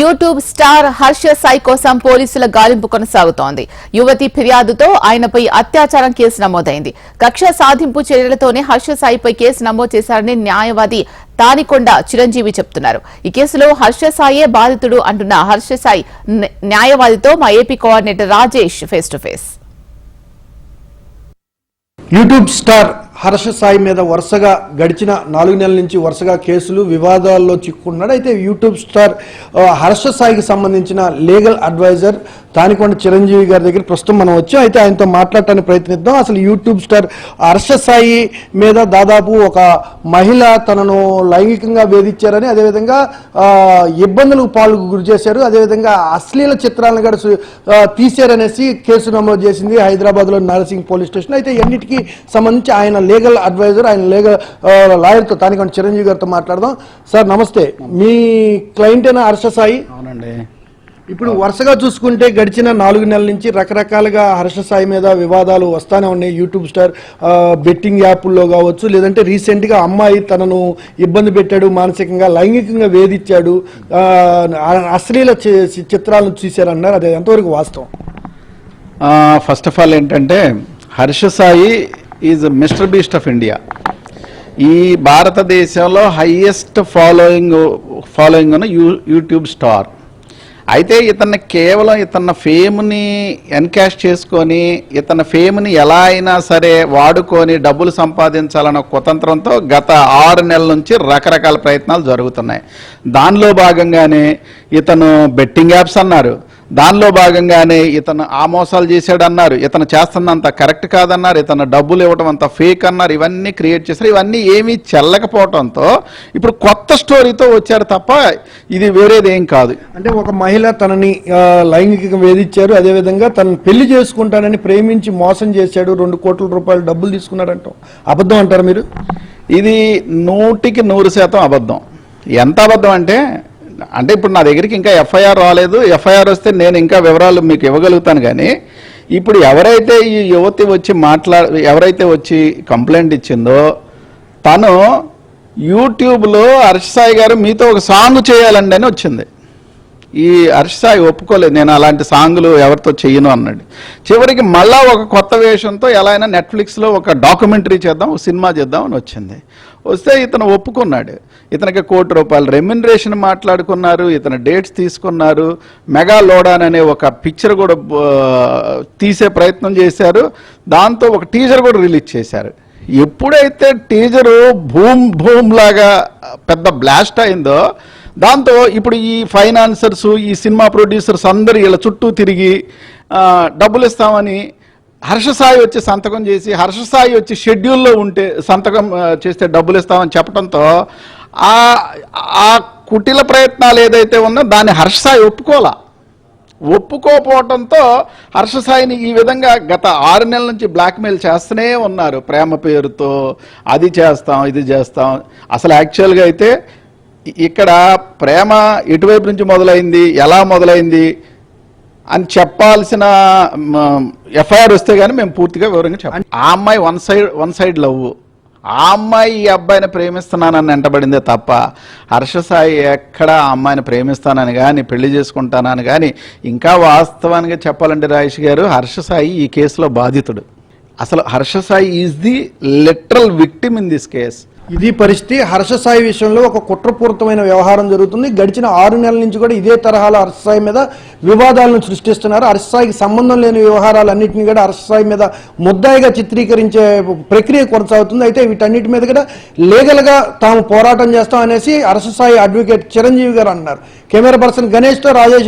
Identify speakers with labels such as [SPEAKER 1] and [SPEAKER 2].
[SPEAKER 1] YouTube star Harsha Sai కోసం పోలీసుల గాలింపు కొనసాగుతోంది. యువతి ఫిర్యాదుతో ఆయనపై అత్యాచారం కేసు నమోదైంది. కక్ష సాధింపు చర్యలతోనే హర్ష సాయిపై కేసు నమోదు చేశారని న్యాయవాది తానికొండ చిరంజీవి చెప్తున్నారు. ఈ కేసులో హర్ష సాయే బాధితుడు అంటున్న హర్ష సాయి న్యాయవాదితో మా AP coordinator Rajesh face to face.
[SPEAKER 2] YouTube star Harsha Sai మీద వరుసగా గడిచిన నాలుగు నెలల నుంచి వరుసగా కేసులు వివాదాల్లో చిక్కుకున్నాడు. అయితే యూట్యూబ్ స్టార్ హర్ష సాయికి సంబంధించిన లీగల్ అడ్వైజర్ తానికొండ చిరంజీవి గారి దగ్గర ప్రస్తుతం మనం వచ్చాం. అయితే ఆయనతో మాట్లాడటానికి ప్రయత్నిద్దాం. అసలు యూట్యూబ్ స్టార్ హర్ష సాయి మీద దాదాపు ఒక మహిళ తనను లైంగికంగా వేధించారని అదేవిధంగా ఇబ్బందులకు పాలు గురి చేశారు. అదేవిధంగా అశ్లీల చిత్రాలను కూడా తీశారనేసి కేసు నమోదు చేసింది హైదరాబాద్లో నరసింగ్ పోలీస్ స్టేషన్. అయితే ఎన్నిటికీ సంబంధించి ఆయన లీగల్ అడ్వైజర్ ఆయన లీగల్ లాయర్తో తానికొండ చిరంజీవి గారితో మాట్లాడదాం. సార్ నమస్తే. మీ క్లయింట్ అయిన హర్ష సాయి?
[SPEAKER 3] అవునండి.
[SPEAKER 2] ఇప్పుడు వరుసగా చూసుకుంటే గడిచిన నాలుగు నెలల నుంచి రకరకాలుగా హర్ష సాయి మీద వివాదాలు వస్తానే ఉన్నాయి. యూట్యూబ్ స్టార్ బెట్టింగ్ యాప్ల్లో కావచ్చు లేదంటే రీసెంట్గా అమ్మాయి తనను ఇబ్బంది పెట్టాడు మానసికంగా లైంగికంగా వేధించాడు. అశ్లీల చి- చిత్రాలను చూశారన్నారు. అది ఎంతవరకు వాస్తవం?
[SPEAKER 3] ఫస్ట్ ఆఫ్ ఆల్ ఏంటంటే Harsha Sai is Mister Beast of India ఈ భారతదేశంలో హైయెస్ట్ ఫాలోయింగ్ ఫాలోయింగ్ ఉన్న యూ యూట్యూబ్ స్టార్ అయితే ఇతన్ని కేవలం ఇతని ఫేమ్ని ఎన్కాష్ చేసుకొని ఇతని ఫేమ్ని ఎలా అయినా సరే వాడుకొని డబ్బులు సంపాదించాలన్న కుతంత్రంతో గత ఆరు నెలల నుంచి రకరకాల ప్రయత్నాలు జరుగుతున్నాయి. దానిలో భాగంగానే ఇతను బెట్టింగ్ యాప్స్ అన్నారు. దానిలో భాగంగానే ఇతను ఆ మోసాలు చేశాడు అన్నారు ఇతను చేస్తున్నంత కరెక్ట్ కాదన్నారు. ఇతను డబ్బులు ఇవ్వడం అంత ఫేక్ అన్నారు. ఇవన్నీ క్రియేట్ చేశారు. ఇవన్నీ ఏమీ చెల్లకపోవడంతో ఇప్పుడు కొత్త స్టోరీతో వచ్చారు తప్ప ఇది వేరేది ఏం కాదు.
[SPEAKER 2] అంటే ఒక మహిళ తనని ఆ, లైంగికంగా వేధించారు. అదేవిధంగా తనను పెళ్ళి చేసుకుంటానని ప్రేమించి మోసం చేశాడు. రెండు కోట్ల రూపాయలు డబ్బులు తీసుకున్నారంటాం అబద్ధం అంటారు మీరు?
[SPEAKER 3] ఇది నూటికి నూరు శాతం అబద్ధం. ఎంత అబద్ధం అంటే అంటే ఇప్పుడు నా దగ్గరికి ఇంకా ఎఫ్ఐఆర్ రాలేదు. ఎఫ్ఐఆర్ వస్తే నేను ఇంకా వివరాలు మీకు ఇవ్వగలుగుతాను కానీ ఇప్పుడు ఎవరైతే ఈ యువతి వచ్చి మాట్లా ఎవరైతే వచ్చి కంప్లైంట్ ఇచ్చిందో తను యూట్యూబ్లో హర్షసాయి గారు మీతో ఒక సాంగ్ చేయాలండి అని వచ్చింది. ఈ హర్షసాయి ఒప్పుకోలేదు నేను అలాంటి సాంగ్లు ఎవరితో చెయ్యను అన్నాడు. చివరికి మళ్ళా ఒక కొత్త వేషంతో ఎలా అయినా నెట్ఫ్లిక్స్లో ఒక డాక్యుమెంటరీ చేద్దాం ఒక సినిమా చేద్దాం అని వచ్చింది. వస్తే ఇతను ఒప్పుకున్నాడు. ఇతనికి కోటి రూపాయలు రెమ్యునరేషన్ మాట్లాడుకున్నారు ఇతను డేట్స్ తీసుకున్నారు. మెగా లోడాన్ అనే ఒక పిక్చర్ కూడా తీసే ప్రయత్నం చేశారు. దాంతో ఒక టీజర్ కూడా రిలీజ్ చేశారు. ఎప్పుడైతే టీజరు భూమ్ భూమ్ లాగా పెద్ద బ్లాస్ట్ అయిందో దాంతో ఇప్పుడు ఈ ఫైనాన్సర్స్ ఈ సినిమా ప్రొడ్యూసర్స్ అందరు ఇలా చుట్టూ తిరిగి డబ్బులు ఇస్తామని హర్షసాయి వచ్చి సంతకం చేసి హర్షసాయి వచ్చి షెడ్యూల్లో ఉంటే సంతకం చేస్తే డబ్బులు ఇస్తామని చెప్పడంతో ఆ ఆ కుటిల ప్రయత్నాలు ఏదైతే ఉందో దాన్ని హర్షసాయి ఒప్పుకోలా ఒప్పుకోపోవడంతో హర్షసాయిని ఈ విధంగా గత ఆరు నెలల నుంచి బ్లాక్మెయిల్ చేస్తూనే ఉన్నారు. ప్రేమ పేరుతో అది చేస్తాం ఇది చేస్తాం. అసలు యాక్చువల్గా అయితే ఇక్కడ ప్రేమ ఎటువైపు నుంచి మొదలైంది ఎలా మొదలైంది అని చెప్పాల్సిన ఎఫ్ఐఆర్ వస్తే కానీ మేము పూర్తిగా వివరంగా చెప్పాలి ఆ అమ్మాయి one side one side love. ఆ అమ్మాయి ఈ అబ్బాయిని ప్రేమిస్తున్నానని వెంటబడిందే తప్ప హర్షసాయి ఎక్కడ ఆ అమ్మాయిని ప్రేమిస్తానని కానీ పెళ్ళి చేసుకుంటానని కానీ ఇంకా వాస్తవానికి చెప్పాలంటే రాయేష్ గారు హర్షసాయి ఈ కేసులో బాధితుడు. అసలు Harsha Sai is the literal victim in this case.
[SPEAKER 2] ఇది పరిస్థితి. హర్షసాయి విషయంలో ఒక కుట్రపూరితమైన వ్యవహారం జరుగుతుంది. గడిచిన ఆరు నెలల నుంచి కూడా ఇదే తరహాలో హర్షసాయి మీద వివాదాలను సృష్టిస్తున్నారు. హర్షసాయికి సంబంధం లేని వ్యవహారాలన్నింటినీ కూడా హర్షసాయి మీద ముద్దాయిగా చిత్రీకరించే ప్రక్రియ కొనసాగుతుంది. అయితే వీటన్నిటి మీద కూడా లీగల్గా తాము పోరాటం చేస్తాం అనేసి హర్షసాయి అడ్వకేట్ చిరంజీవి గారు అన్నారు. Camera person గణేష్తో Rajesh